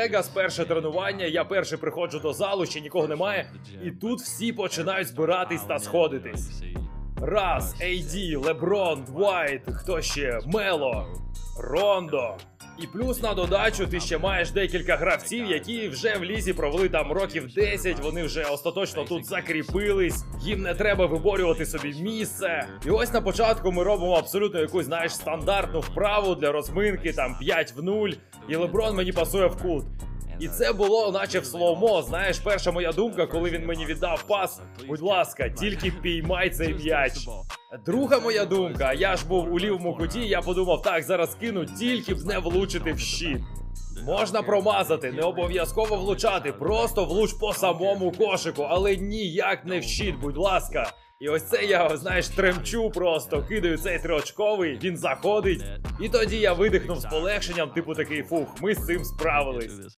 Вегас, перше тренування, я перший приходжу до залу, ще нікого немає, і тут всі починають збиратись та сходитись. Раз, AD, Леброн, Двайт, хто ще? Мело, Рондо. І плюс на додачу ти ще маєш декілька гравців, які вже в лізі провели там років 10, вони вже остаточно тут закріпились, їм не треба виборювати собі місце. І ось на початку ми робимо абсолютно якусь, знаєш, стандартну вправу для розминки, там 5 в 0, і Леброн мені пасує в кут. І це було наче в слоумо. Знаєш, перша моя думка, коли він мені віддав пас. Будь ласка, тільки піймай цей м'яч. Друга моя думка, я ж був у лівому куті, я подумав, так, зараз кину, тільки б не влучити в щит. Можна промазати, не обов'язково влучати, просто влуч по самому кошику, але ніяк не в щит, будь ласка. І ось це я, знаєш, тремчу просто, кидаю цей триочковий, він заходить. І тоді я видихнув з полегшенням, типу такий фух, ми з цим справились.